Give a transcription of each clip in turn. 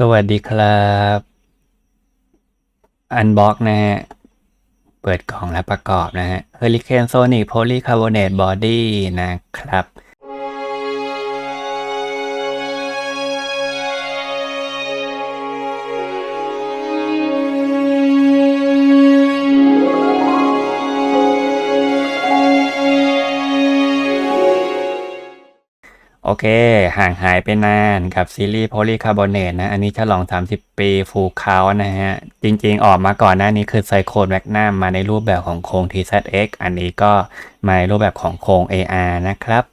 สวัสดีครับอันบ็อกนะฮะ เปิดกล่องและประกอบนะฮะ Hurricane Sonic Polycarbonate Body นะครับ โอเค ห่างหายไปนานกับซีรีส์ Polycarbonate นะ อันนี้ฉลอง 30 ปีฟูคาวนะฮะ จริงๆ ออกมาก่อนหน้านี้คือไซโคนแมกนัมมาในรูปแบบของโครง TZX อันนี้ก็มาในรูปแบบของโครง AR นะครับ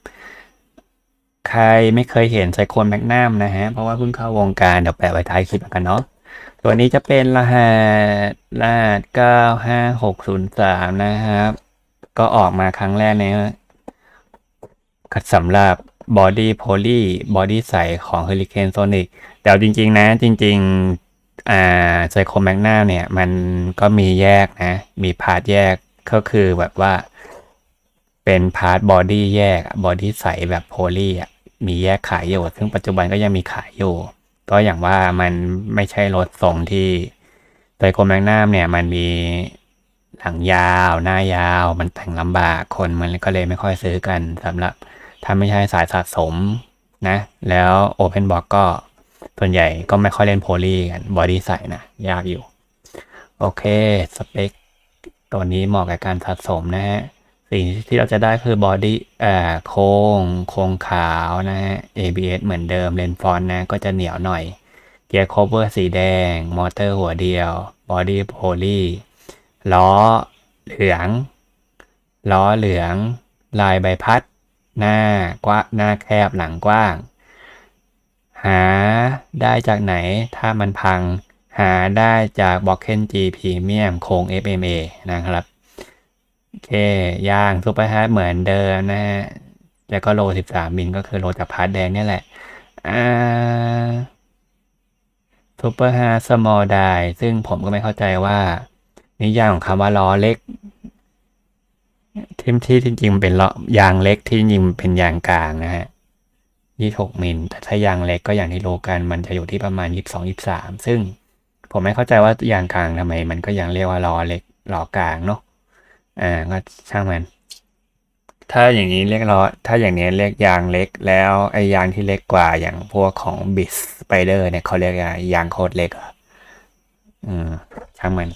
ใครไม่เคยเห็นไซโคนแมกนัมนะฮะ เพราะว่าเพิ่งเข้าวงการ เดี๋ยวแปะไว้ท้ายคลิปแล้วกันเนาะ ตัวนี้จะเป็นรหัสรหัส95603 นะครับ ก็ออกมาครั้งแรกในสำหรับ Body Poly Body ใสของ Hurricane Sonic แต่จริง ๆ นะ จริงๆอ่าไซโคแมกนาเนี่ย มันก็มีแยกนะ มีพาร์ทแยกก็คือแบบว่า เป็นพาร์ทบอดี้แยกบอดี้ใสแบบโพลีอะมีแยกขายอยู่ซึ่งปัจจุบันก็ยังมีขายอยู่ ก็อย่างว่ามันไม่ใช่รถทรงที่ไซโคแมกนามเนี่ย มันมีหลังยาว หน้ายาว มันแต่งลำบากคนมันก็เลยไม่ค่อยซื้อกันสำหรับ ถ้าไม่ใช่สายสะสมนะ แล้ว Open Box ก็ส่วนใหญ่ก็ไม่ค่อยเล่นโพลีกันบอดี้ใส่นะ ยากอยู่ โอเค สเปคตัวนี้เหมาะกับการสะสมนะฮะ สิ่งที่เราจะได้คือบอดี้เอ่อโครงโครงขาวนะฮะ ABS เหมือนเดิมเลนฟอนนะ ก็จะเหนียวหน่อย เกียร์โคเวอร์สีแดง มอเตอร์หัวเดียว บอดี้โพลีล้อเหลือง ล้อเหลือง ลายใบพัด หน้ากว้างหน้าแคบหลังกว้าง หาได้จากไหนถ้ามันพัง หาได้จาก b o k e n G Premium โครง FMA นะครับโอเคยางซูเปอร์ฮาร์ดเหมือนเดิมนะฮะแล้วก็โล 13 มิลก็คือโลจากพาร์ทแดงนี่แหละอ่าซูเปอร์ฮาร์ด small die ซึ่งผมก็ไม่เข้าใจว่า นิยามของคำว่าล้อเล็ก ที่ที่จริงๆเป็นล้อยางเล็กที่จริงเป็นยางกลางนะฮะยี่หกมิลแต่ถ้ายางเล็กก็อย่างที่รู้กันมันจะอยู่ที่ประมาณยี่สิบสองยี่สามซึ่งผมไม่เข้าใจว่ายางกลางทำไม มันก็ยังเรียกว่าล้อเล็กล้อกลางเนาะอ่าก็ช่างมัน ถ้าอย่างนี้เรียกล้อถ้าอย่างนี้เรียกยางเล็ก แล้วไอ้ยางที่เล็กกว่าอย่างพวกของบิสสไปเดอร์เนี่ยเขาเรียกยางโคตรเล็กอะอืมช่างมัน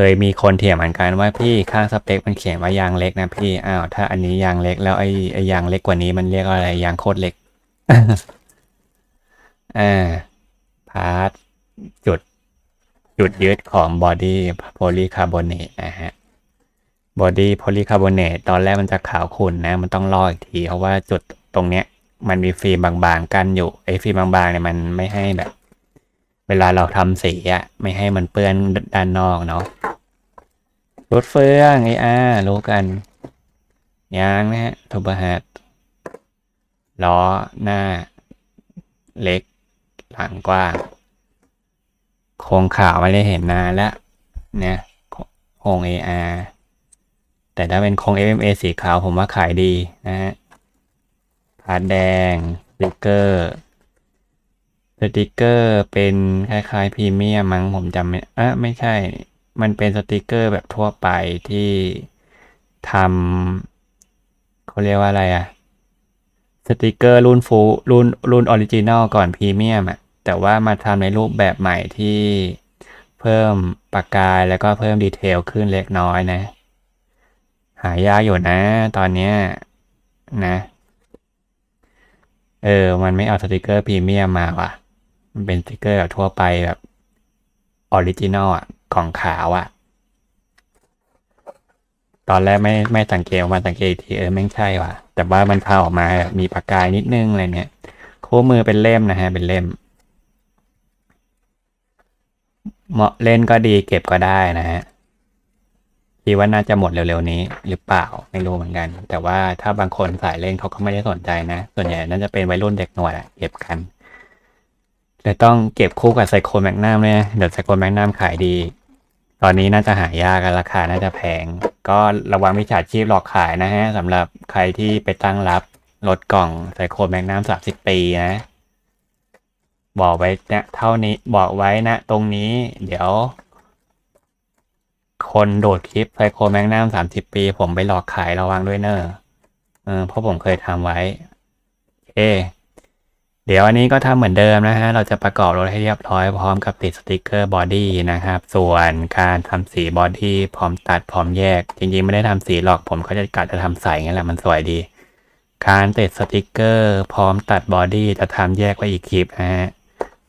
เคยมีคนเถียงเหมือนกันว่าพี่ข้างสเปคมันเขียนว่ายางเล็กนะพี่อ้าวถ้าอันนี้ยางเล็กแล้วไอ้ไอ้ยางเล็กกว่านี้มันเรียกว่าอะไรยางโคตรเล็กอ่าพาร์ทจุดจุดยึดของบอดี้โพลีคาร์บอเนตนะฮะบอดี้โพลีคาร์บอเนตตอนแรกมันจะขาวขุ่นนะ มันต้องลอกอีกที เพราะว่าจุดตรงเนี้ย มันมีฟิล์มบางๆ กันอยู่ไอ้ฟิล์มบางๆเนี่ยมันไม่ให้แบบ เวลาเราทำสีอะไม่ให้มันเปื้อนด้านนอกเนาะรถเฟืองไอ้อารู้กันยางนะฮะทูบฮาดล้อหน้า เล็ก หลังกว้างโครงขาวไม่ได้เห็นนานแล้วเนี่ยโครง AR แต่ถ้าเป็นโครง FMA สีขาวผมว่าขายดีนะฮะพาร์ทแดงสติกเกอร์ สติกเกอร์เป็นคล้ายๆพรีเมียมมั้งผมจำไม่เออไม่ใช่ มันเป็นสติกเกอร์แบบทั่วไปที่ทำเขาเรียกว่าอะไรอะสติกเกอร์รุ่นฟูรุ่นรุ่นออริจินอลก่อนพรีเมียมอะแต่ว่ามาทำในรูปแบบใหม่ที่เพิ่มประกายแล้วก็เพิ่มดีเทลขึ้นเล็กน้อยนะ หายากอยู่นะ ตอนเนี้ยนะ เออ มันไม่เอาสติกเกอร์พรีเมียมมาว่ะ มันเป็นสติกเกอร์แบบทั่วไปแบบออริจินอลอะของขาวอะ ตอนแรกไม่ไม่สังเกตมาสังเกตทีเออแม่ใช่ว่ะ แต่ว่ามันพาออกมาแบบมีประกายนิดนึงอะไรเนี่ยคู่มือเป็นเล่มนะฮะเป็นเล่ม เหมาะเล่นก็ดีเก็บก็ได้นะฮะคิดว่าน่าจะหมดเร็วๆนี้ หรือเปล่าไม่รู้เหมือนกัน แต่ว่าถ้าบางคนสายเล่นเขาก็ไม่ได้สนใจนะ ส่วนใหญ่น่าจะเป็นวัยรุ่นเด็กหน่วยอะเก็บกัน แต่ต้องเก็บคู่กับไซโคแมกนัมเนี่ยเดี๋ยวไซโคแมกนัมขายดี ตอนนี้น่าจะหายากราคาน่าจะแพง ก็ระวังมิจฉาชีพหลอกขายนะฮะสำหรับใครที่ไปตั้งรับรถกล่องไซโคแมกนัมสามสิบปีนะบอกไว้นะเท่านี้บอกไว้นะ ตรงนี้ เดี๋ยว คนโดดคลิปไซโคแมกนัมสามสิบปี ผมไปหลอกขายระวังด้วยเนอะเออเพราะผมเคยทำไว้โอ เดี๋ยวอันนี้ก็ทำเหมือนเดิมนะฮะ เราจะประกอบรถให้เรียบร้อยพร้อมกับติดสติกเกอร์บอดี้นะครับ ส่วนการทำสีบอดี้พร้อมตัดพร้อมแยก จริงๆไม่ได้ทำสีหรอกผมก็จะกะจะทำใส่งั้นแหละมันสวยดี การติดสติกเกอร์พร้อมตัดบอดี้จะทำแยกไว้อีกคลิปนะฮะ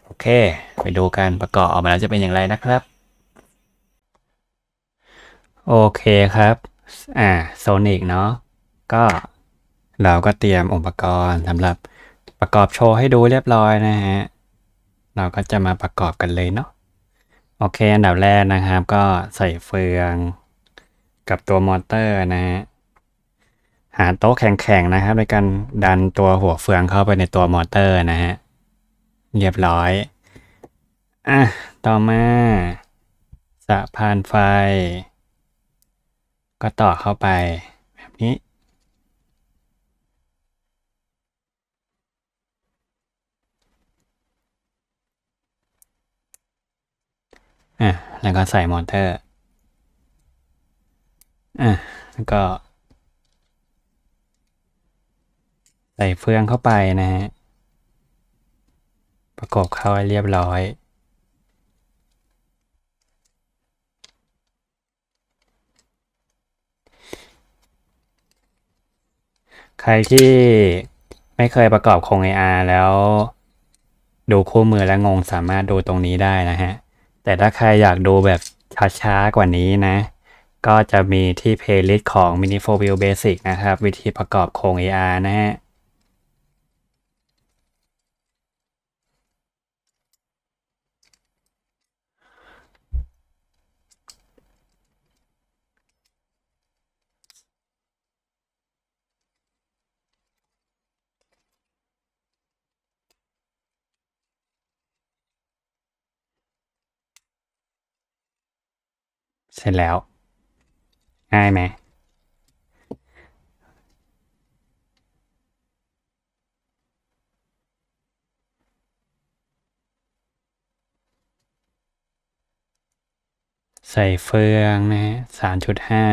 โอเค ไปดูการประกอบออกมาแล้วจะเป็นอย่างไรนะครับ โอเคครับ อ่าโซนิกเนาะ ก็เราก็เตรียมอุปกรณ์สำหรับ ประกอบโชว์ให้ดูเรียบร้อยนะฮะ เราก็จะมาประกอบกันเลยเนาะ โอเค อันดับแรกนะครับ ก็ใส่เฟืองกับตัวมอเตอร์นะฮะ หาโต๊ะแข็งๆนะครับในการดันตัวหัวเฟืองเข้าไปในตัวมอเตอร์นะฮะ เรียบร้อย อะ ต่อมาสะพานไฟ ก็ต่อเข้าไปแบบนี้ อะแล้วก็ใส่มอนเตอร์อะแล้วก็ ใส่เฟืองเข้าไปนะฮะประกบเข้าให้เรียบร้อยใครที่ไม่เคยประกอบโครง AR แล้ว ดูคู่มือและงงสามารถดูตรงนี้ได้นะฮะ แต่ถ้าใครอยากดูแบบช้าๆ กว่านี้นะ ก็จะมีที่ playlist ของ Mini 4 Wheel Basic นะครับ วิธีประกอบโครง AR นะฮะ เสร็จแล้ว ง่ายไหมใส่เฟืองนะฮะสามจุดห้า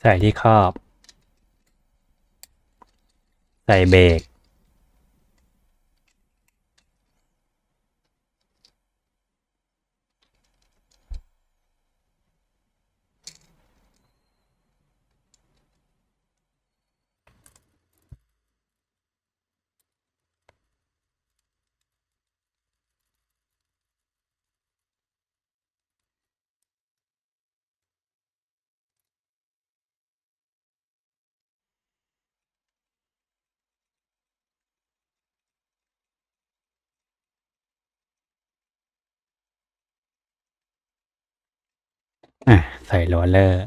ใส่ที่ครอบ ใส่เบรก อะใส่โรลเลอร์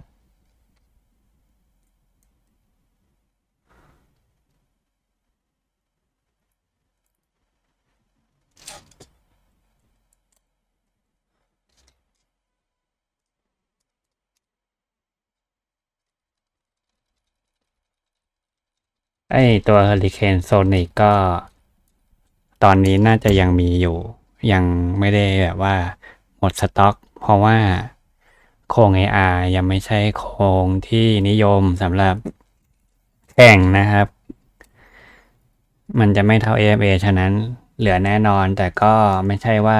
ไอตัว Hurricane Sonic ก็ ตอนนี้น่าจะยังมีอยู่ ยังไม่ได้แบบว่าหมดสต็อก เพราะว่า โคง AR ยังไม่ใช่โคงที่นิยมสำหรับแข่งนะครับ มันจะไม่เท่า AMA ฉะนั้นเหลือแน่นอนแต่ก็ไม่ใช่ว่า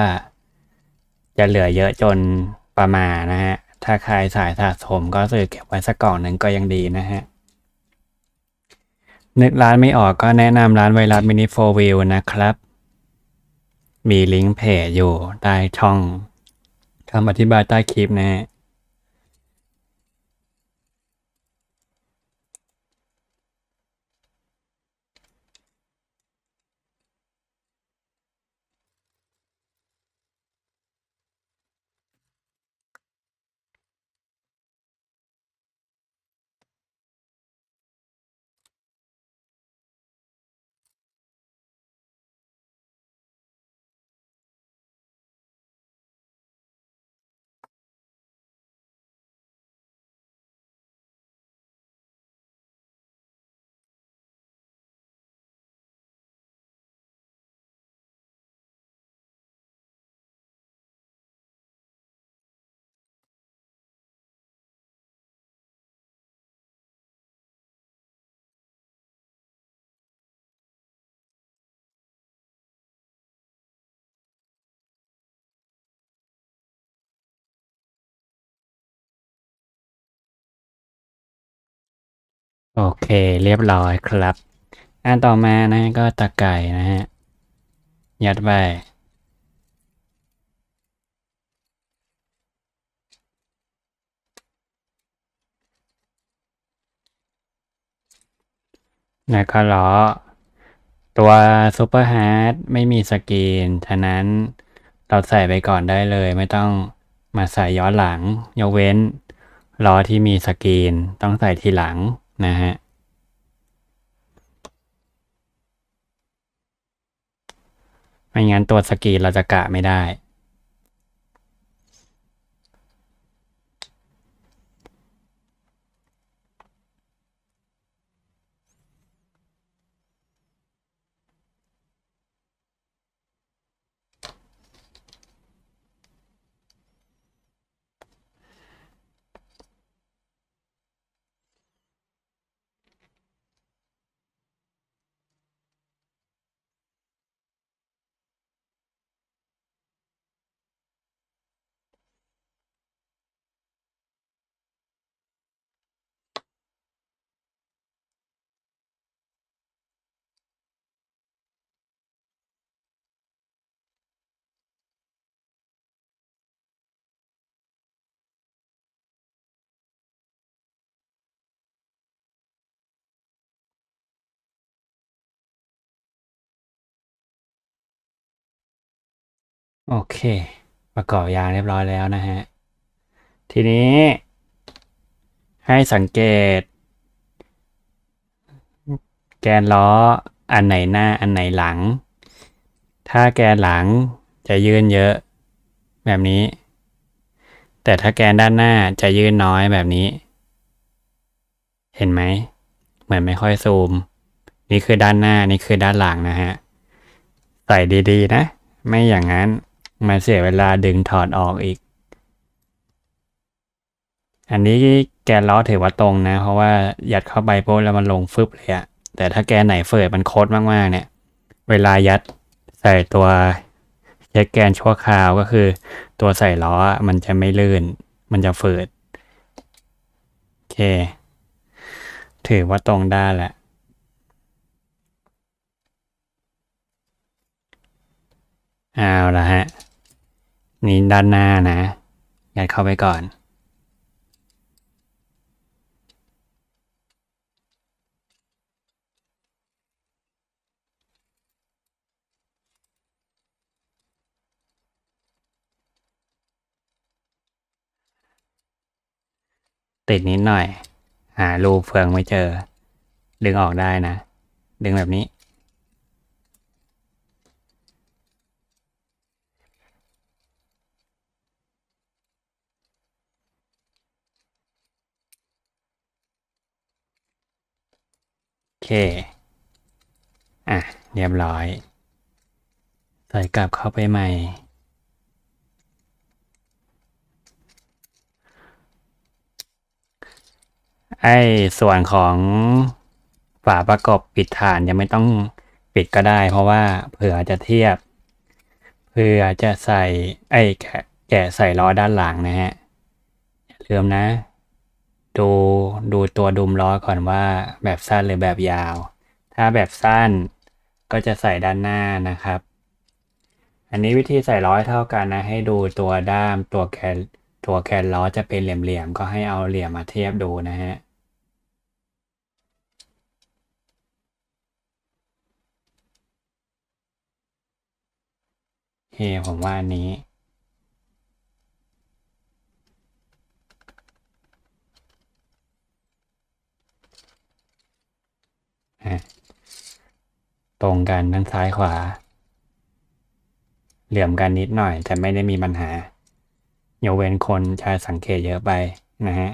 จะเหลือเยอะจนประมาณนะฮะ ถ้าใครสายสะสมก็ซื้อเก็บไว้สักกล่องหนึ่งก็ยังดีนะฮะนึกร้านไม่ออกก็แนะนำร้านไวรัสมินิโฟวิลนะครับ มีลิงก์เพจอยู่ใต้ช่องคำอธิบายใต้คลิปนะฮะ โอเคเรียบร้อยครับ อันต่อมานะก็ตะไก่นะฮะ ยัดไปแล้วก็ล้อตัวซูเปอร์ฮาร์ดไม่มีสกรีน ฉะนั้นเราใส่ไปก่อนได้เลย ไม่ต้องมาใส่ย้อนหลัง ยกเว้นล้อที่มีสกรีน ต้องใส่ทีหลัง นะฮะไม่งั้นตัวสกรีนเราจะกะไม่ได้ โอเค ประกอบยางเรียบร้อยแล้วนะฮะ ทีนี้ ให้สังเกต แกนล้ออันไหนหน้าอันไหนหลัง ถ้าแกนหลังจะยื่นเยอะแบบนี้ แต่ถ้าแกนด้านหน้าจะยื่นน้อยแบบนี้ เห็นไหม เหมือนไม่ค่อยซูม นี่คือด้านหน้า นี่คือด้านหลังนะฮะ ใส่ดีๆนะ ไม่อย่างนั้น มาเสียเวลาดึงถอดออกอีก อันนี้แกนล้อถือว่าตรงนะ เพราะว่ายัดเข้าไปปุ๊บแล้วมันลงฟึบเลยอะแต่ถ้าแกนไหนเฟิดมันโคตรมากๆเนี่ย เวลายัดใส่ตัวเช็คแกนชั่วคราวก็คือ ตัวใส่ล้อมันจะไม่ลื่น มันจะฝืดโอเค ถือว่าตรงได้แหละเอาละฮะ นี่ด้านหน้านะยัดเข้าไปก่อน ติดนิดหน่อย หารูเฟืองไม่เจอ ดึงออกได้นะ ดึงแบบนี้ เค อะ เรียบร้อย ใส่กลับเข้าไปใหม่ ไอ้ส่วนของฝาประกอบปิดฐานยังไม่ต้องปิดก็ได้ เพราะว่าเผื่อจะเทียบเพื่อจะใส่ไอ้แกะแกะใส่ล้อด้านหลังนะฮะอย่าลืมนะ ดูดูตัวดุมล้อก่อนว่าแบบสั้นหรือแบบยาว ถ้าแบบสั้นก็จะใส่ด้านหน้านะครับ อันนี้วิธีใส่ล้อให้เท่ากันนะ ให้ดูตัวด้ามตัวแกนตัวแกนล้อจะเป็นเหลี่ยมๆก็ให้เอาเหลี่ยมมาเทียบดูนะฮะโอเคผมว่าอันนี้ อะ ตรงกันทั้งซ้ายขวา เหลื่อมกันนิดหน่อย แต่ไม่ได้มีปัญหายกเว้นคนจะสังเกตเยอะไปนะฮะ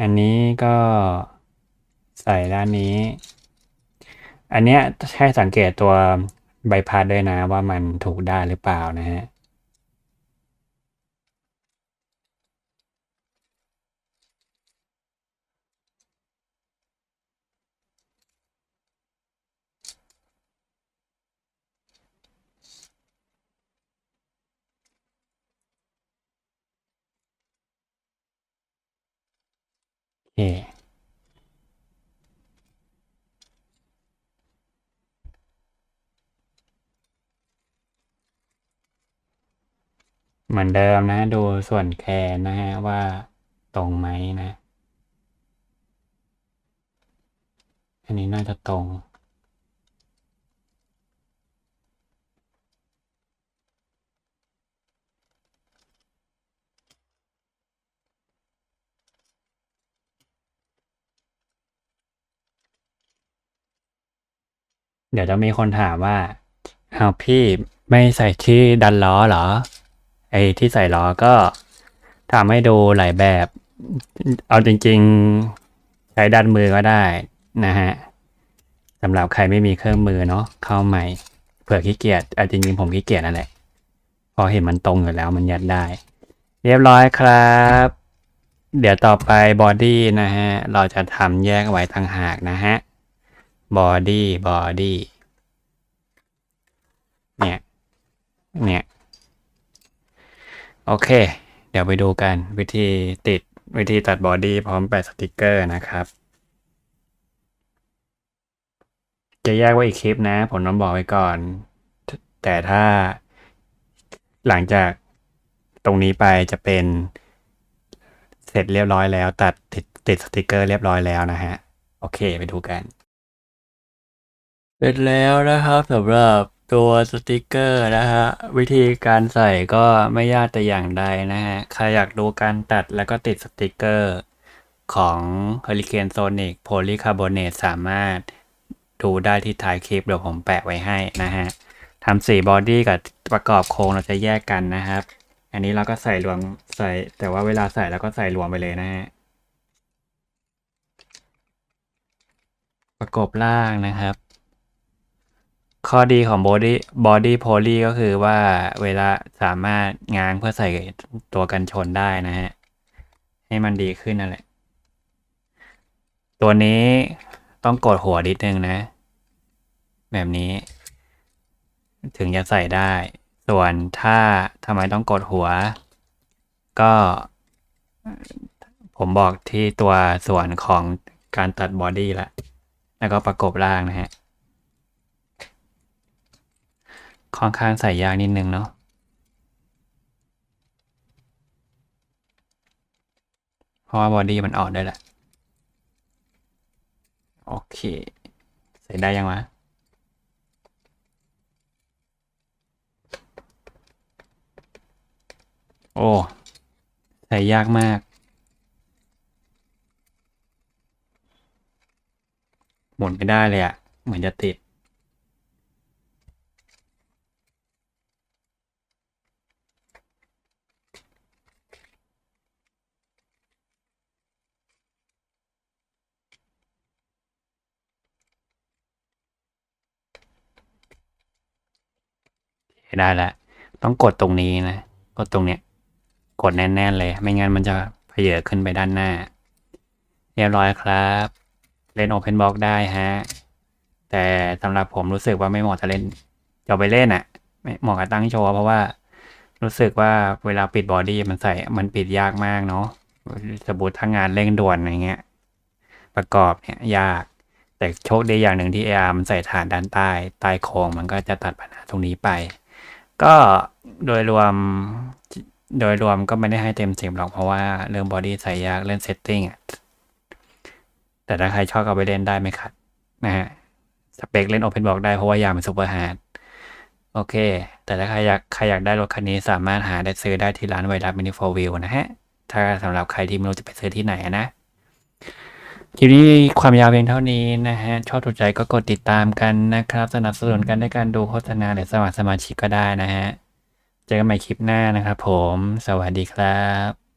อันนี้ก็ใส่ด้านนี้ อันเนี้ยให้สังเกตตัวใบพัดด้วยนะว่ามันถูกด้านหรือเปล่านะฮะ คเหมือนเดิมนะ ดูส่วนแคร์นะฮะ ว่าตรงไหมนะ อันนี้น่าจะตรง เดี๋ยวจะมีคนถามว่าเอาพี่ไม่ใส่ที่ดันล้อเหรอ ไอ้ที่ใส่ล้อก็ทำให้ดูหลายแบบ เอาจริง ๆ ใช้ดันมือก็ได้นะฮะสำหรับใครไม่มีเครื่องมือเนาะเข้าใหม่เผื่อขี้เกียจเอาจริงๆผมขี้เกียจนั่นแหละพอเห็นมันตรงอยู่แล้วมันยัดได้ เรียบร้อยครับ เดี๋ยวต่อไปบอดี้นะฮะ เราจะทำแยกไว้ต่างหากนะฮะ บอดี้บอดี้เนี่ย เนี่ย โอเค เดี๋ยวไปดูกันวิธีติดวิธีตัดบอดี้พร้อมแปะสติกเกอร์นะครับ จะแยกไว้อีกคลิปนะ ผมต้องบอกไว้ก่อน แต่ถ้าหลังจากตรงนี้ไปจะเป็นเสร็จเรียบร้อยแล้ว ตัดติดติดสติกเกอร์เรียบร้อยแล้วนะฮะ โอเคไปดูกัน เสร็จแล้วนะครับสำหรับตัวสติกเกอร์นะฮะวิธีการใส่ก็ไม่ยากแต่อย่างใดนะฮะใครอยากดูการตัดแล้วก็ติดสติกเกอร์ของ Hurricane Sonic Polycarbonate สามารถดูได้ที่ท้ายคลิปเดี๋ยวผมแปะไว้ให้นะฮะทำสีบอดี้กับประกอบโครงเราจะแยกกันนะครับ อันนี้เราก็ใส่รวมใส่แต่ว่าเวลาใส่เราก็ใส่รวมไปเลยนะฮะประกอบล่างนะครับ ข้อดีของ body body poly ก็คือว่าเวลาสามารถง้างเพื่อใส่ตัวกันชนได้นะฮะ ให้มันดีขึ้นนั่นแหละ ตัวนี้ต้องกดหัวนิดนึงนะ แบบนี้ ถึงจะใส่ได้ ส่วนถ้าทำไมต้องกดหัว ก็ผมบอกที่ตัวส่วนของการตัดบอดี้ละ แล้วก็ประกบล่างนะฮะ ค่อนข้างใส่ยากนิดนึงเนาะเพราะว่าบอดี้มันออกได้แหละ โอเค ใส่ได้ยังวะโอ้ ใส่ยากมากหมุนไม่ได้เลยอะเหมือนจะติด ได้แล้วต้องกดตรงนี้นะ กดตรงเนี้ย กดแน่นๆเลย ไม่งั้นมันจะเพเยอขึ้นไปด้านหน้า เรียบร้อยครับ เล่น Open Box ได้ฮะ แต่สำหรับผมรู้สึกว่าไม่เหมาะจะเล่นจะไปเล่นอะ่ะ ไม่เหมาะกับตั้งโชว์เพราะว่ารู้สึกว่าเวลาปิดบอดี้มันใส่ มันปิดยากมากเนาะ สมมติถ้างานเร่งด่วนอะไรเงี้ย ประกอบเนี่ยยาก แต่โชคดีอย่างหนึ่งที่ AR มันใส่ฐานด้านใต้ ใต้โครงมันก็จะตัดปัญหาตรงนี้ไป ก็โดยรวมโดยรวมก็ไม่ได้ให้เต็มสิบหรอกเพราะว่าเรื่องบอดี้ใส่ยากเรื่องเซตติ้งแต่ถ้าใครชอบเอาไปเล่นได้ไม่ขัดนะฮะสเปคเล่น Open Box ได้เพราะว่ายางเป็นซูเปอร์ฮาร์ดโอเค แต่ถ้าใครอยากใครอยากได้รถคันนี้สามารถหาได้ซื้อได้ที่ร้านไวรัสมินิโฟวิวนะฮะ ถ้าสำหรับใครที่ไม่รู้จะไปซื้อที่ไหนนะ คลิปนี้ความยาวเพียงเท่านี้นะฮะ ชอบถูกใจก็กดติดตามกันนะครับ สนับสนุนกันด้วยการดูโฆษณาหรือสมัครสมาชิกก็ได้นะฮะ เจอกันใหม่คลิปหน้านะครับผม สวัสดีครับ